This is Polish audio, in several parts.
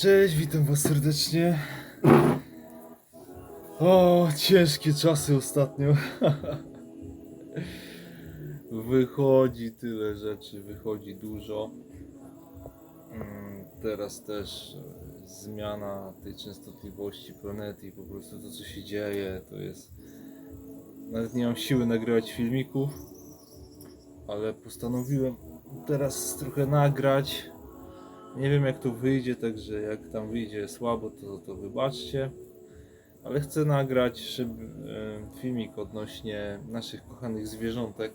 Cześć, witam was serdecznie. O, ciężkie czasy ostatnio. Wychodzi tyle rzeczy, wychodzi dużo. Mm, Teraz też e, zmiana tej częstotliwości planety i po prostu to co się dzieje to jest... Nawet nie mam siły nagrywać filmików, ale postanowiłem teraz trochę nagrać. Nie wiem jak to wyjdzie, także jak tam wyjdzie słabo, to, to wybaczcie. Ale chcę nagrać żeby, e, filmik odnośnie naszych kochanych zwierzątek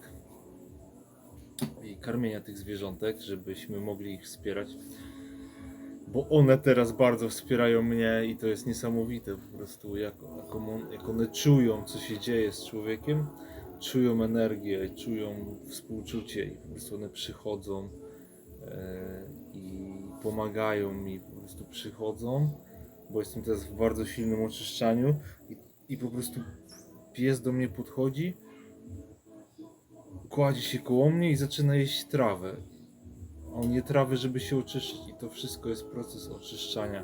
i karmienia tych zwierzątek, żebyśmy mogli ich wspierać. Bo one teraz bardzo wspierają mnie i to jest niesamowite po prostu, jak, jak, on- jak one czują, co się dzieje z człowiekiem, czują energię, czują współczucie i po prostu one przychodzą e, i pomagają mi, po prostu przychodzą, bo jestem teraz w bardzo silnym oczyszczaniu i, i po prostu pies do mnie podchodzi, kładzie się koło mnie i zaczyna jeść trawę. On je trawę, żeby się oczyszczyć i to wszystko jest proces oczyszczania.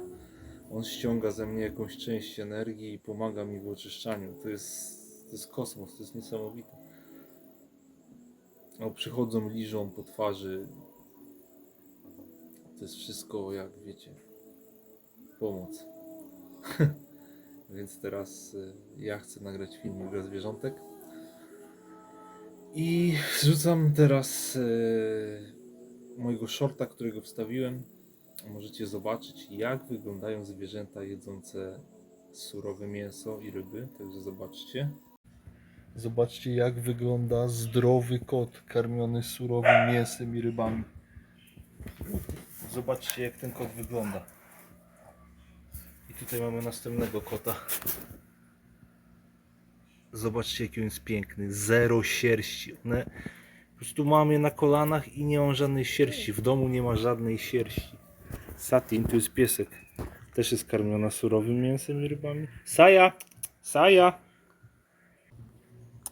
On ściąga ze mnie jakąś część energii i pomaga mi w oczyszczaniu. To jest, to jest kosmos, to jest niesamowite. O, przychodzą, liżą po twarzy, to jest wszystko, jak wiecie, pomoc. Więc teraz y, ja chcę nagrać filmik dla zwierzątek. I wrzucam teraz y, mojego shorta, którego wstawiłem. Możecie zobaczyć, jak wyglądają zwierzęta jedzące surowe mięso i ryby. Także zobaczcie. Zobaczcie, jak wygląda zdrowy kot karmiony surowym mięsem i rybami. Zobaczcie jak ten kot wygląda. I tutaj mamy następnego kota. Zobaczcie jaki on jest piękny. Zero sierści. One... Po prostu mam je na kolanach i nie mam żadnej sierści. W domu nie ma żadnej sierści. Satin, tu jest piesek. Też jest karmiona surowym mięsem i rybami. Saja! Saja!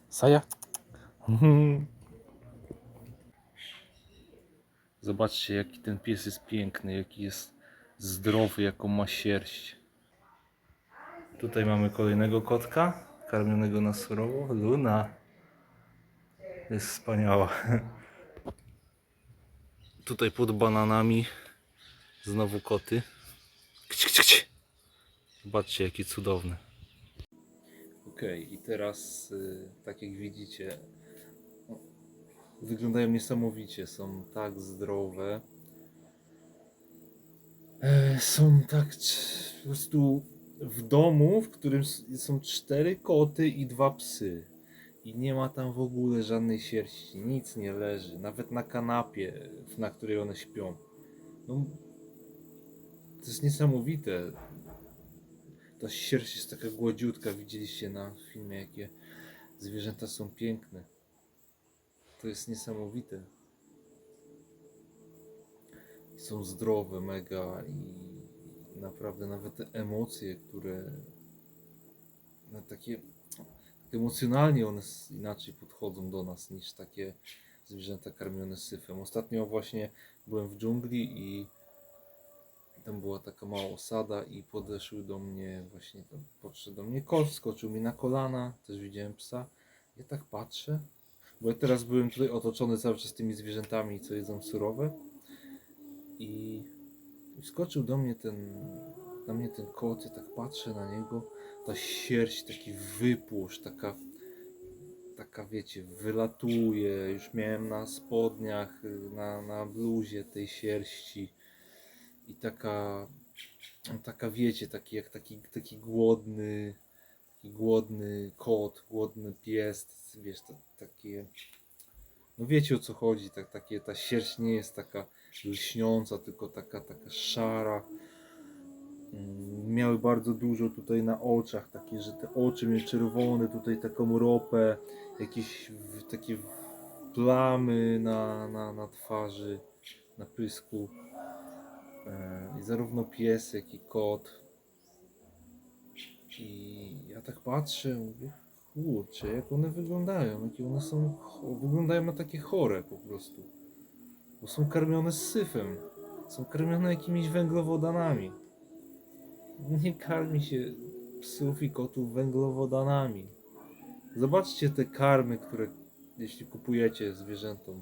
Saja! Zobaczcie, jaki ten pies jest piękny, jaki jest zdrowy, jaką ma sierść. Tutaj mamy kolejnego kotka, karmionego na surowo. Luna. Jest wspaniała. Tutaj pod bananami znowu koty. Kci, kci, kci. Zobaczcie, jakie cudowne. Okej, i teraz, y, tak jak widzicie, wyglądają niesamowicie, są tak zdrowe. E, Są tak po prostu w domu, w którym są cztery koty i dwa psy. I nie ma tam w ogóle żadnej sierści, nic nie leży, nawet na kanapie, na której one śpią. No, to jest niesamowite. Ta sierść jest taka gładziutka, widzieliście na filmie, jakie zwierzęta są piękne. To jest niesamowite. Są zdrowe, mega i naprawdę nawet te emocje, które takie tak emocjonalnie one inaczej podchodzą do nas niż takie zwierzęta karmione syfem. Ostatnio właśnie byłem w dżungli i tam była taka mała osada i podeszły do mnie właśnie, podszedł do mnie kot, skoczył mi na kolana, też widziałem psa. Ja tak patrzę, bo teraz byłem tutaj otoczony cały czas tymi zwierzętami, co jedzą surowe. I skoczył do mnie ten, na mnie ten kot, ja tak patrzę na niego, ta sierść, taki wypłusz, taka, taka wiecie, wylatuje, już miałem na spodniach, na, na bluzie tej sierści. I taka, taka wiecie, taki jak taki, taki głodny, taki głodny kot, głodny pies, wiesz, to, takie, no wiecie o co chodzi, tak, takie, ta sierść nie jest taka lśniąca, tylko taka, taka szara. Mm, Miały bardzo dużo tutaj na oczach, takie, że te oczy miały czerwone, tutaj taką ropę, jakieś takie plamy na, na, na twarzy, na pysku. E, I zarówno pies, jak i kot. I ja tak patrzę, mówię, kurczę, jak one wyglądają, jakie one są, wyglądają na takie chore po prostu. Bo są karmione syfem. Są karmione jakimiś węglowodanami. Nie karmi się psów i kotów węglowodanami. Zobaczcie te karmy, które jeśli kupujecie zwierzętom.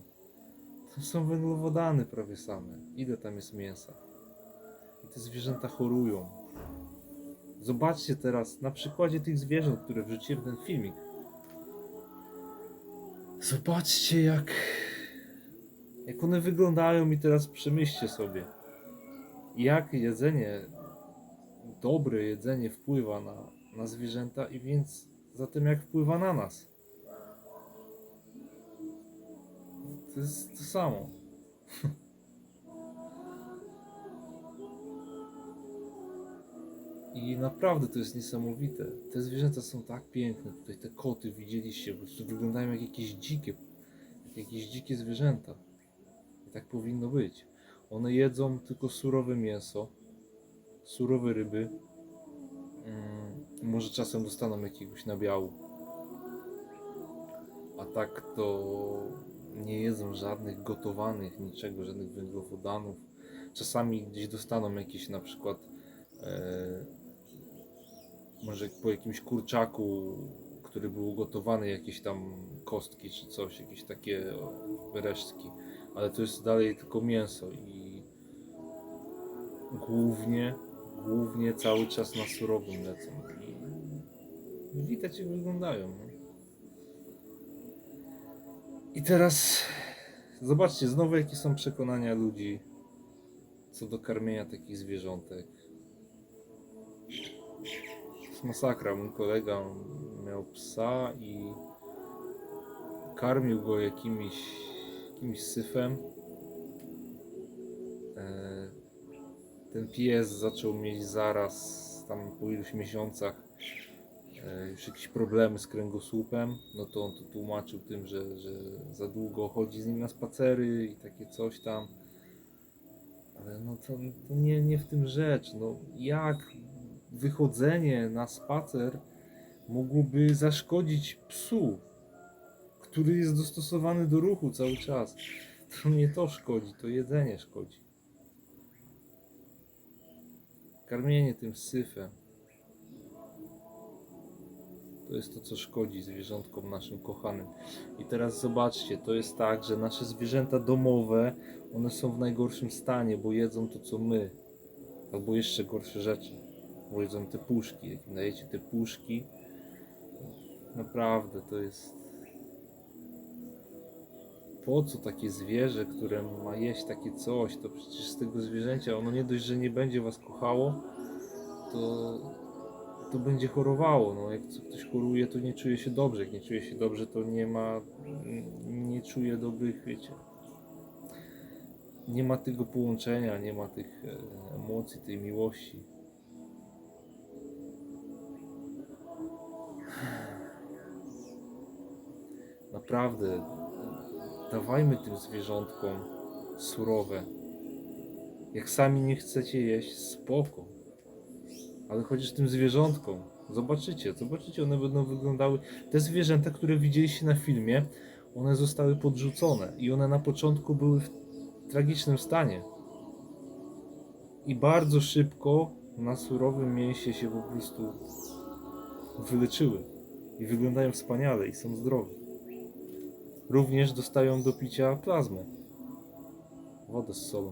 To są węglowodany prawie same. Ile tam jest mięsa? I te zwierzęta chorują. Zobaczcie teraz na przykładzie tych zwierząt, które wrzuciłem w ten filmik. Zobaczcie jak, jak one wyglądają i teraz przemyślcie sobie, jak jedzenie, dobre jedzenie wpływa na, na zwierzęta i więc zatem jak wpływa na nas. To jest to samo. I naprawdę to jest niesamowite. Te zwierzęta są tak piękne. Tutaj te koty widzieliście, wyglądają jak jakieś dzikie, jak jakieś dzikie zwierzęta. I tak powinno być. One jedzą tylko surowe mięso, surowe ryby. Mm, może czasem dostaną jakiegoś nabiału. A tak to nie jedzą żadnych gotowanych, niczego, żadnych węglowodanów. Czasami gdzieś dostaną jakieś na przykład e, może po jakimś kurczaku, który był ugotowany, jakieś tam kostki czy coś, jakieś takie resztki, ale to jest dalej tylko mięso i głównie, głównie cały czas na surowym lecą i widać jak wyglądają. No. I teraz zobaczcie znowu jakie są przekonania ludzi co do karmienia takich zwierzątek. Masakra. Mój kolega miał psa i karmił go jakimiś, jakimś syfem. E, Ten pies zaczął mieć zaraz tam po iluś miesiącach e, już jakieś problemy z kręgosłupem. No to on to tłumaczył tym, że, że za długo chodzi z nim na spacery i takie coś tam. Ale no to, to nie, nie w tym rzecz. No jak wychodzenie na spacer mogłoby zaszkodzić psu, który jest dostosowany do ruchu cały czas. To nie to szkodzi, to jedzenie szkodzi. Karmienie tym syfem. To jest to, co szkodzi zwierzątkom naszym kochanym. I teraz zobaczcie, to jest tak, że nasze zwierzęta domowe, one są w najgorszym stanie, bo jedzą to, co my. Albo jeszcze gorsze rzeczy. Bo jedzą te puszki. Jak dajecie te puszki, naprawdę to jest... Po co takie zwierzę, które ma jeść takie coś, to przecież z tego zwierzęcia ono nie dość, że nie będzie was kochało, to, to będzie chorowało. No, jak ktoś choruje, to nie czuje się dobrze. Jak nie czuje się dobrze, to nie ma, nie czuje dobrych, wiecie, nie ma tego połączenia, nie ma tych e, emocji, tej miłości. Naprawdę, dawajmy tym zwierzątkom surowe. Jak sami nie chcecie jeść, spoko. Ale chociaż tym zwierzątkom, zobaczycie, zobaczycie, one będą wyglądały. Te zwierzęta, które widzieliście na filmie, one zostały podrzucone i one na początku były w tragicznym stanie. I bardzo szybko na surowym mięsie się po prostu wyleczyły. I wyglądają wspaniale i są zdrowe. Również dostają do picia plazmę. Wodę z solą.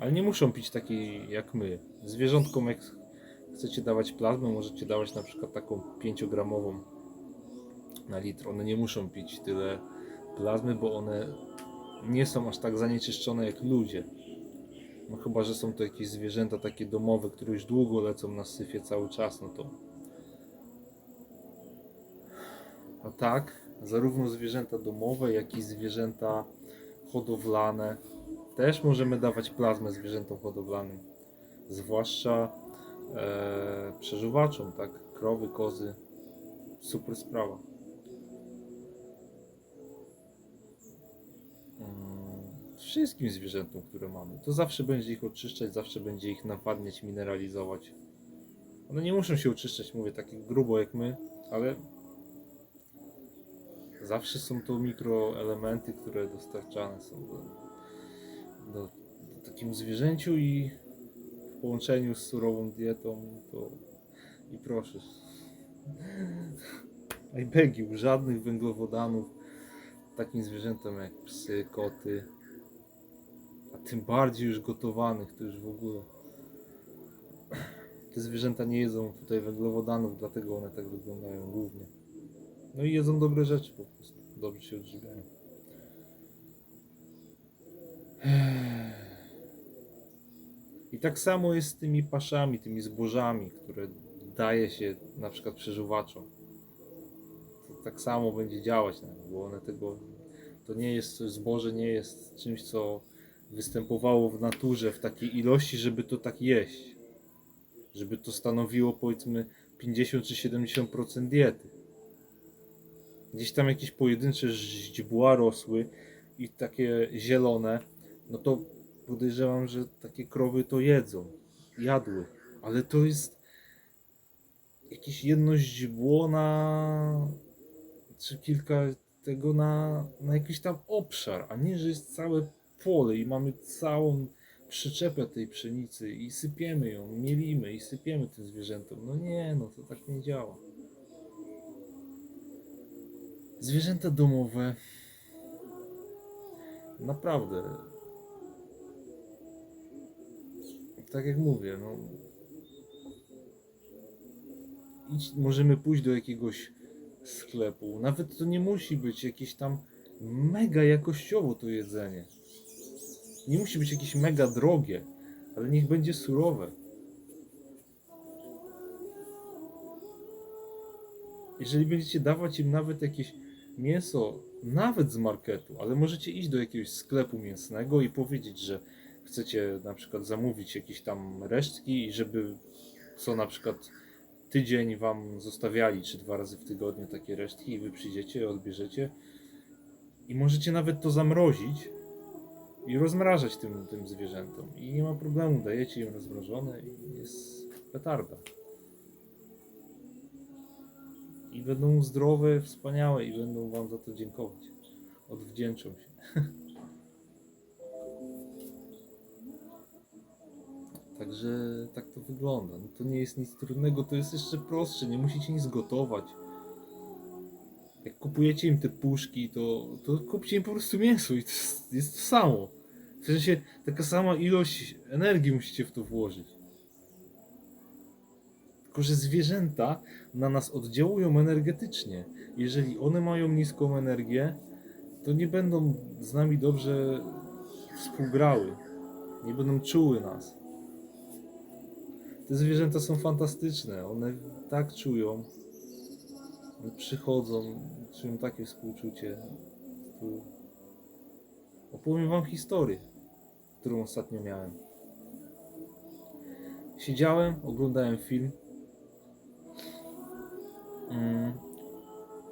Ale nie muszą pić takiej jak my. Zwierzątkom jak chcecie dawać plazmę, możecie dawać na przykład taką 5-gramową na litr. One nie muszą pić tyle plazmy, bo one nie są aż tak zanieczyszczone jak ludzie. No chyba, że są to jakieś zwierzęta takie domowe, które już długo lecą na syfie cały czas, no to... A tak, zarówno zwierzęta domowe, jak i zwierzęta hodowlane też możemy dawać plazmę zwierzętom hodowlanym. Zwłaszcza e, przeżuwaczom, tak? Krowy, kozy. Super sprawa. Mm, Wszystkim zwierzętom, które mamy. To zawsze będzie ich oczyszczać, zawsze będzie ich nawadniać, mineralizować. One nie muszą się oczyszczać, mówię, takie grubo jak my, ale zawsze są to mikroelementy, które dostarczane są do, do, do takiemu zwierzęciu i połączeniu z surową dietą, to i proszę. I begił, żadnych węglowodanów takim zwierzętom jak psy, koty, a tym bardziej już gotowanych, to już w ogóle. Te zwierzęta nie jedzą tutaj węglowodanów, dlatego one tak wyglądają głównie. No i jedzą dobre rzeczy po prostu. Dobrze się odżywiają. I tak samo jest z tymi paszami, tymi zbożami, które daje się na przykład przeżuwaczom. To tak samo będzie działać nich, bo one tego. To nie jest coś, zboże nie jest czymś, co występowało w naturze w takiej ilości, żeby to tak jeść. Żeby to stanowiło powiedzmy 50 czy 70% diety. Gdzieś tam jakieś pojedyncze źdźbła rosły i takie zielone, no to podejrzewam, że takie krowy to jedzą, jadły, ale to jest jakieś jedno źdźbło na czy kilka tego na, na jakiś tam obszar, a nie, że jest całe pole i mamy całą przyczepę tej pszenicy i sypiemy ją, mielimy i sypiemy tym zwierzętom. No nie, no to tak nie działa. Zwierzęta domowe naprawdę tak jak mówię, no idź, możemy pójść do jakiegoś sklepu. Nawet to nie musi być jakieś tam mega jakościowo to jedzenie. Nie musi być jakieś mega drogie, ale niech będzie surowe. Jeżeli będziecie dawać im nawet jakieś mięso, nawet z marketu, ale możecie iść do jakiegoś sklepu mięsnego i powiedzieć, że chcecie na przykład zamówić jakieś tam resztki i żeby co na przykład tydzień wam zostawiali, czy dwa razy w tygodniu takie resztki i wy przyjdziecie, odbierzecie i możecie nawet to zamrozić i rozmrażać tym, tym zwierzętom i nie ma problemu, dajecie im rozmrożone i jest petarda. I będą zdrowe, wspaniałe i będą wam za to dziękować. Odwdzięczą się. Także tak to wygląda. No to nie jest nic trudnego, to jest jeszcze prostsze, nie musicie nic gotować. Jak kupujecie im te puszki, to, to kupcie im po prostu mięso i to jest, jest to samo. W sensie taka sama ilość energii musicie w to włożyć. Tylko, że zwierzęta na nas oddziałują energetycznie. Jeżeli one mają niską energię, to nie będą z nami dobrze współgrały. Nie będą czuły nas. Te zwierzęta są fantastyczne. One tak czują. Przychodzą, czują takie współczucie. Tu... Opowiem wam historię, którą ostatnio miałem. Siedziałem, oglądałem film.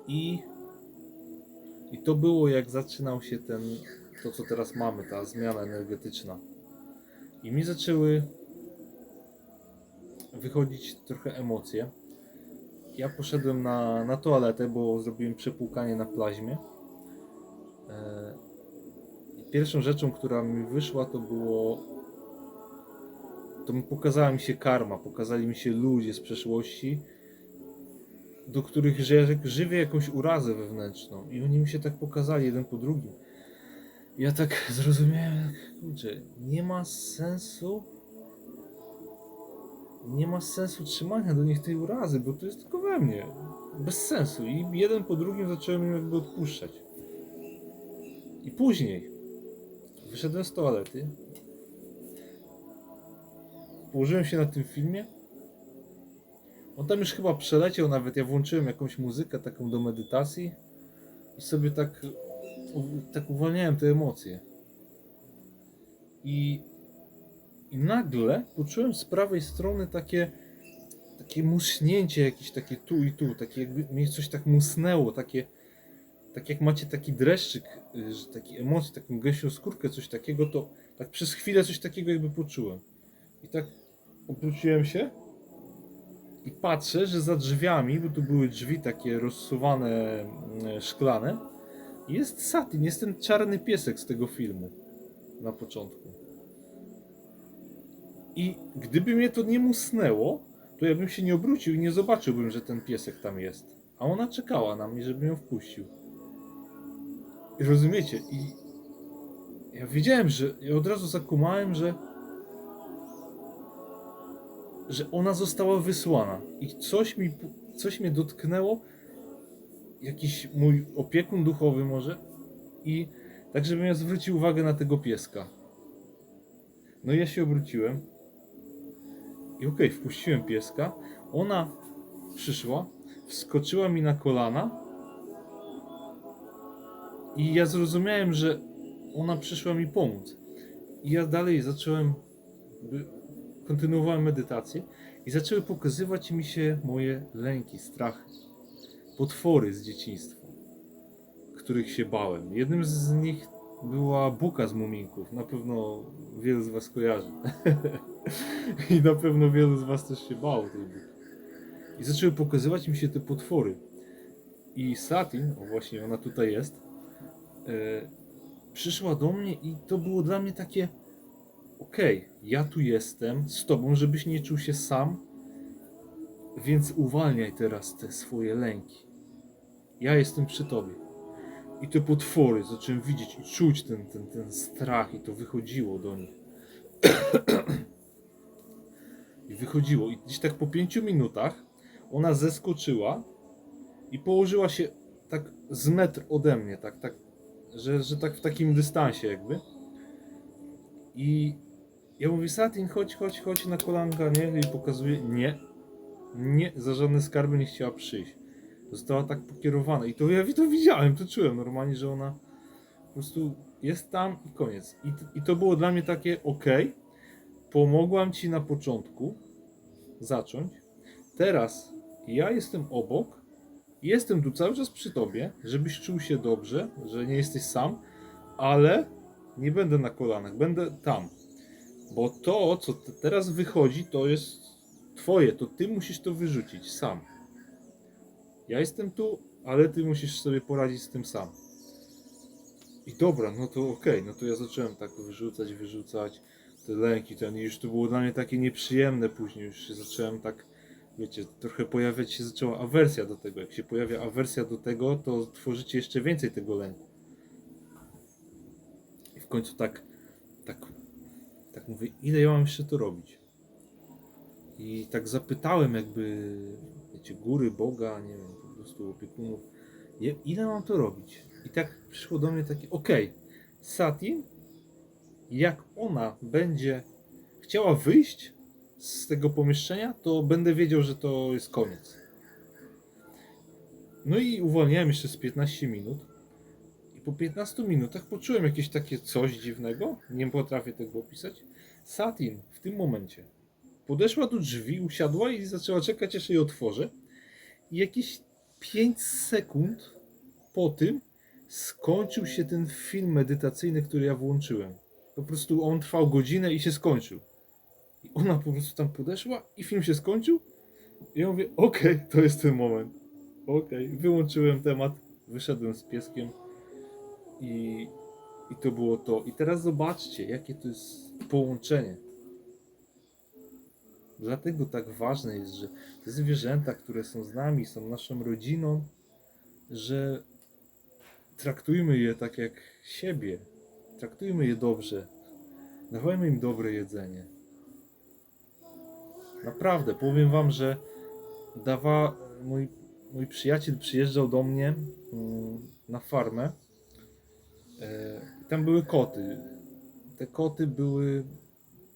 I, I to było jak zaczynał się ten, to co teraz mamy, ta zmiana energetyczna. I mi zaczęły wychodzić trochę emocje. Ja poszedłem na, na toaletę, bo zrobiłem przepłukanie na plaźmie. E, i pierwszą rzeczą, która mi wyszła, to było. To mi pokazała mi się karma, pokazali mi się ludzie z przeszłości, do których ży- żywię jakąś urazę wewnętrzną. I oni mi się tak pokazali jeden po drugim. Ja tak zrozumiałem, kurczę, nie ma sensu nie ma sensu trzymania do nich tej urazy, bo to jest tylko we mnie. Bez sensu. I jeden po drugim zacząłem jakby odpuszczać. I później wyszedłem z toalety. Położyłem się na tym filmie. On tam już chyba przeleciał nawet. Ja włączyłem jakąś muzykę taką do medytacji i sobie tak, tak uwalniałem te emocje. I i nagle poczułem z prawej strony takie, takie muśnięcie jakieś takie tu i tu, takie jakby mnie coś tak musnęło, takie, tak jak macie taki dreszczyk, y, taki emocji, taką gęsią skórkę, coś takiego, to tak przez chwilę coś takiego jakby poczułem. I tak obróciłem się i patrzę, że za drzwiami, bo tu były drzwi takie rozsuwane, mm, szklane, jest Satin, jest ten czarny piesek z tego filmu na początku. I gdyby mnie to nie musnęło, to ja bym się nie obrócił i nie zobaczyłbym, że ten piesek tam jest. A ona czekała na mnie, żebym ją wpuścił. I rozumiecie? I ja wiedziałem, że. Ja od razu zakumałem, że. Że ona została wysłana. I coś mi. coś mnie dotknęło. Jakiś mój opiekun duchowy może. I tak, żebym ja zwrócił uwagę na tego pieska. No i ja się obróciłem. I okej, wpuściłem pieska. Ona przyszła, wskoczyła mi na kolana. I ja zrozumiałem, że ona przyszła mi pomóc. I ja dalej zacząłem, kontynuowałem medytację i zaczęły pokazywać mi się moje lęki, strachy, potwory z dzieciństwa, których się bałem. Jednym z nich była buka z muminków. Na pewno wielu z Was kojarzy. I na pewno wielu z Was też się bało tej buki. I zaczęły pokazywać mi się te potwory. I Satin, o właśnie ona tutaj jest, e, przyszła do mnie i to było dla mnie takie okej, ja tu jestem z tobą, żebyś nie czuł się sam, więc uwalniaj teraz te swoje lęki. Ja jestem przy tobie. I te potwory zacząłem widzieć i czuć ten, ten, ten strach i to wychodziło do nich. I wychodziło. I gdzieś tak po pięciu minutach ona zeskoczyła i położyła się tak z metr ode mnie, tak, tak, że, że tak w takim dystansie jakby. I ja mówię, Satin, chodź, chodź, chodź na kolanka, nie? I pokazuje, nie, nie, za żadne skarby nie chciała przyjść. Została tak pokierowana. I to ja to widziałem, to czułem normalnie, że ona po prostu jest tam i koniec. I, i to było dla mnie takie, ok, pomogłam ci na początku zacząć. Teraz ja jestem obok, jestem tu cały czas przy tobie, żebyś czuł się dobrze, że nie jesteś sam, ale nie będę na kolanach, będę tam. Bo to, co te- teraz wychodzi, to jest twoje, to ty musisz to wyrzucić sam. Ja jestem tu, ale ty musisz sobie poradzić z tym sam. I dobra, no to okej, no to ja zacząłem tak wyrzucać, wyrzucać te lęki, ten i już to było dla mnie takie nieprzyjemne później, już się zacząłem tak, wiecie, trochę pojawiać się zaczęła awersja do tego. Jak się pojawia awersja do tego, to tworzycie jeszcze więcej tego lęku. I w końcu tak, tak, tak mówię, ile ja mam jeszcze to robić? I tak zapytałem jakby, wiecie, góry, Boga, nie wiem, po prostu opiekunów, ile mam to robić? I tak przyszło do mnie takie, okej, Satin, jak ona będzie chciała wyjść z tego pomieszczenia, to będę wiedział, że to jest koniec. No i uwolniłem jeszcze z 15 minut. I po 15 minutach poczułem jakieś takie coś dziwnego. Nie potrafię tego opisać. Satin w tym momencie podeszła do drzwi, usiadła i zaczęła czekać, aż je otworzę. I jakieś 5 sekund po tym skończył się ten film medytacyjny, który ja włączyłem. Po prostu on trwał godzinę i się skończył. I ona po prostu tam podeszła i film się skończył. I ja mówię, okej, to jest ten moment. Okej, wyłączyłem temat, wyszedłem z pieskiem i, i to było to. I teraz zobaczcie, jakie to jest połączenie. Dlatego tak ważne jest, że te zwierzęta, które są z nami, są naszą rodziną, że traktujmy je tak jak siebie. Traktujmy je dobrze. Dawajmy im dobre jedzenie. Naprawdę, powiem wam, że dawa, mój, mój przyjaciel przyjeżdżał do mnie mm, na farmę. Tam były koty. Te koty były,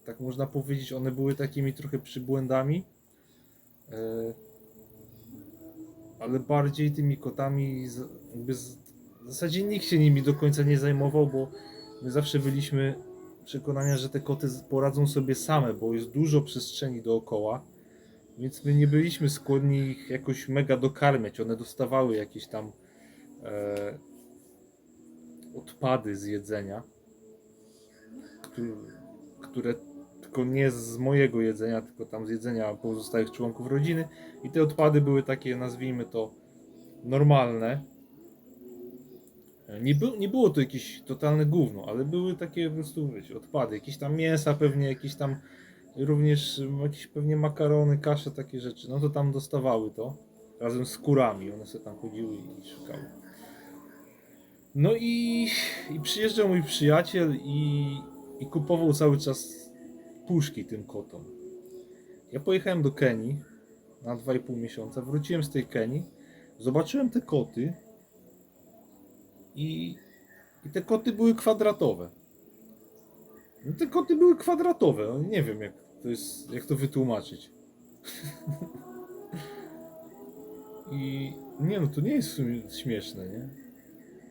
tak można powiedzieć, one były takimi trochę przybłędami. E, ale bardziej tymi kotami, jakby z, w zasadzie nikt się nimi do końca nie zajmował, bo my zawsze byliśmy przekonania, że te koty poradzą sobie same, bo jest dużo przestrzeni dookoła, więc my nie byliśmy skłonni ich jakoś mega dokarmiać. One dostawały jakieś tam e, odpady z jedzenia, które, tylko nie z mojego jedzenia, tylko tam z jedzenia pozostałych członków rodziny. I te odpady były takie, nazwijmy to, normalne. Nie, był, nie było to jakieś totalne gówno, ale były takie po prostu wiecie, odpady, jakieś tam mięsa pewnie, jakieś tam również jakieś pewnie makarony, kasze, takie rzeczy. No to tam dostawały to razem z kurami. One sobie tam chodziły i szukały. No i, i przyjeżdżał mój przyjaciel i, i kupował cały czas puszki tym kotom. Ja pojechałem do Kenii na 2,5 miesiąca, wróciłem z tej Kenii, zobaczyłem te koty i, i te koty były kwadratowe. No te koty były kwadratowe, no nie wiem jak to jest, jak to wytłumaczyć. I nie no, to nie jest śmieszne, nie?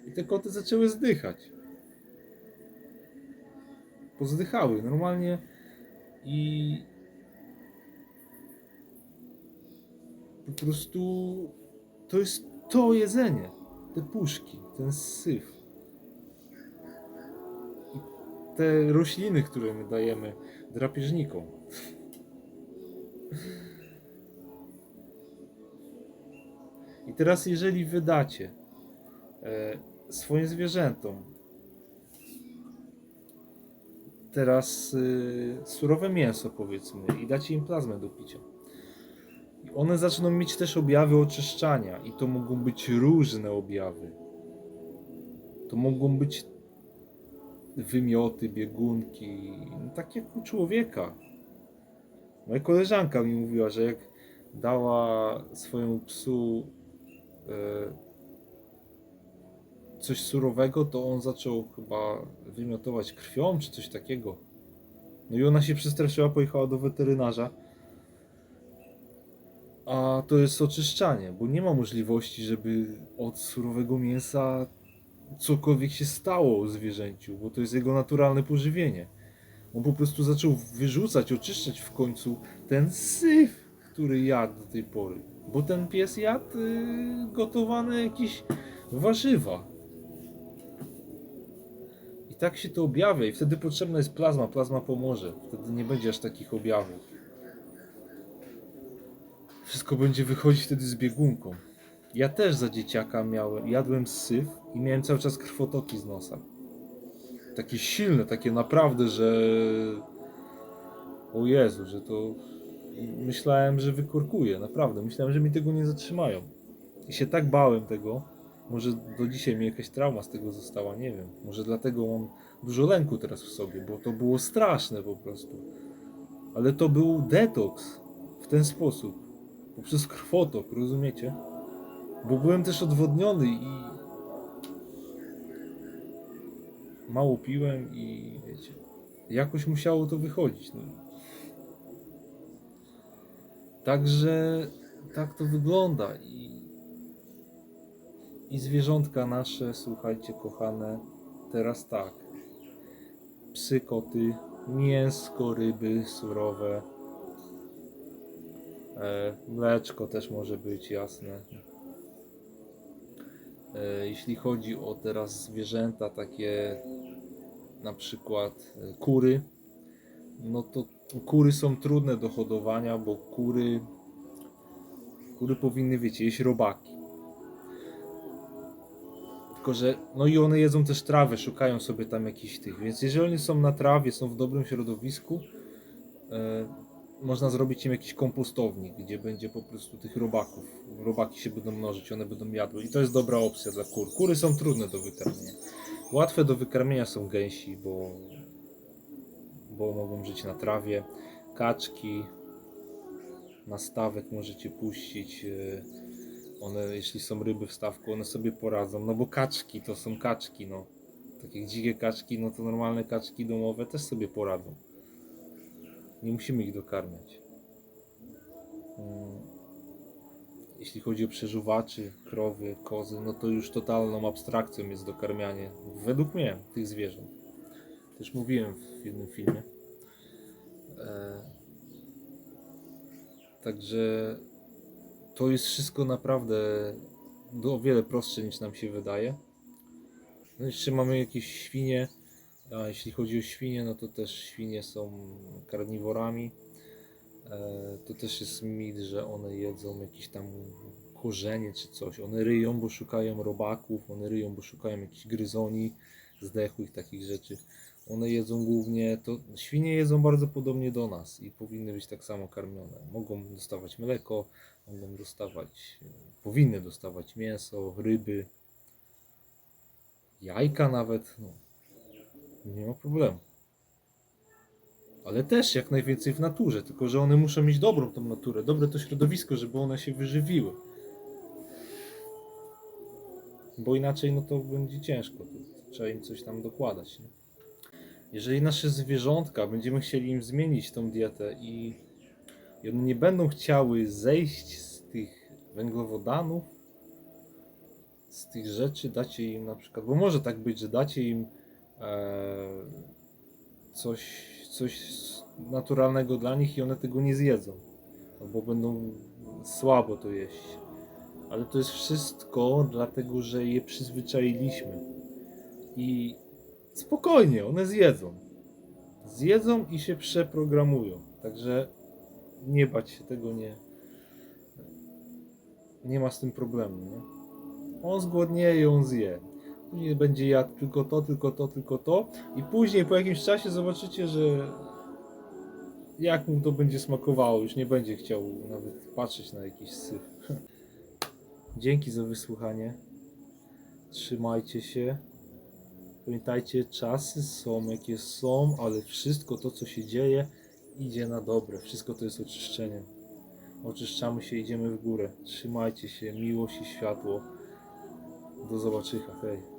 I te koty zaczęły zdychać. Pozdychały normalnie i po prostu to jest to jedzenie, te puszki, ten syf. I te rośliny, które my dajemy drapieżnikom. I teraz jeżeli wydacie e, swoim zwierzętom teraz y, surowe mięso powiedzmy i dacie im plazmę do picia. I one zaczną mieć też objawy oczyszczania i to mogą być różne objawy. To mogą być wymioty, biegunki, no, tak jak u człowieka. Moja koleżanka mi mówiła, że jak dała swojemu psu e, coś surowego, to on zaczął chyba wymiotować krwią, czy coś takiego. No i ona się przestraszyła, pojechała do weterynarza. A to jest oczyszczanie, bo nie ma możliwości, żeby od surowego mięsa cokolwiek się stało zwierzęciu, bo to jest jego naturalne pożywienie. On po prostu zaczął wyrzucać, oczyszczać w końcu ten syf, który jadł do tej pory. Bo ten pies jadł y, gotowane jakieś warzywa. Tak się to objawia i wtedy potrzebna jest plazma, plazma pomoże. Wtedy nie będzie aż takich objawów. Wszystko będzie wychodzić wtedy z biegunką. Ja też za dzieciaka miałem, jadłem syf i miałem cały czas krwotoki z nosa. Takie silne, takie naprawdę, że o Jezu, że to myślałem, że wykurkuję, naprawdę. Myślałem, że mi tego nie zatrzymają. I się tak bałem tego, może do dzisiaj mi jakaś trauma z tego została, nie wiem. Może dlatego mam dużo lęku teraz w sobie, bo to było straszne po prostu. Ale to był detoks w ten sposób. Poprzez krwotok, rozumiecie? Bo byłem też odwodniony i mało piłem i wiecie, jakoś musiało to wychodzić. No. Także tak to wygląda i, i zwierzątka nasze, słuchajcie kochane, teraz tak. Psy, koty, mięsko, ryby surowe, e, mleczko też może być jasne. E, Jeśli chodzi o teraz zwierzęta takie na przykład e, kury, no to kury są trudne do hodowania, bo kury kury powinny, wiecie, jeść robaki. Tylko, że no i one jedzą też trawę, szukają sobie tam jakichś tych, więc jeżeli one są na trawie, są w dobrym środowisku, e, można zrobić im jakiś kompostownik, gdzie będzie po prostu tych robaków. Robaki się będą mnożyć, one będą jadły i to jest dobra opcja dla kur. Kury są trudne do wykarmienia. Łatwe do wykarmienia są gęsi, bo, bo mogą żyć na trawie. Kaczki, na stawek możecie puścić. e, One, jeśli są ryby w stawku, one sobie poradzą. No bo kaczki to są kaczki, no. Takie dzikie kaczki, no to normalne kaczki domowe też sobie poradzą. Nie musimy ich dokarmiać. Mm. Jeśli chodzi o przeżuwaczy, krowy, kozy, no to już totalną abstrakcją jest dokarmianie, według mnie, tych zwierząt. Też mówiłem w jednym filmie. E, Także to jest wszystko naprawdę o wiele prostsze niż nam się wydaje. No jeszcze mamy jakieś świnie. A jeśli chodzi o świnie, no to też świnie są karniworami. E, to też jest mit, że one jedzą jakieś tam korzenie czy coś. One ryją, bo szukają robaków, one ryją, bo szukają jakichś gryzoni, zdechłych takich rzeczy. One jedzą głównie, to świnie jedzą bardzo podobnie do nas i powinny być tak samo karmione. Mogą dostawać mleko, mogą dostawać, powinny dostawać mięso, ryby, jajka nawet. No. Nie ma problemu. Ale też jak najwięcej w naturze, tylko że one muszą mieć dobrą tą naturę, dobre to środowisko, żeby one się wyżywiły. Bo inaczej no to będzie ciężko, to trzeba im coś tam dokładać. Nie? Jeżeli nasze zwierzątka będziemy chcieli im zmienić tą dietę i, i one nie będą chciały zejść z tych węglowodanów, z tych rzeczy, dacie im na przykład, bo może tak być, że dacie im e, coś, coś naturalnego dla nich i one tego nie zjedzą. Albo będą słabo to jeść. Ale to jest wszystko dlatego, że je przyzwyczailiśmy. I spokojnie, one zjedzą. Zjedzą i się przeprogramują. Także nie bać się tego, nie. Nie ma z tym problemu, nie? On zgłodnieje, on zje. Później będzie jadł tylko to, tylko to, tylko to. I później po jakimś czasie zobaczycie, że jak mu to będzie smakowało, już nie będzie chciał nawet patrzeć na jakiś syf. Dzięki za wysłuchanie. Trzymajcie się. Pamiętajcie, czasy są jakie są, ale wszystko to, co się dzieje, idzie na dobre. Wszystko to jest oczyszczeniem. Oczyszczamy się, idziemy w górę. Trzymajcie się, miłość i światło. Do zobaczenia. Hej.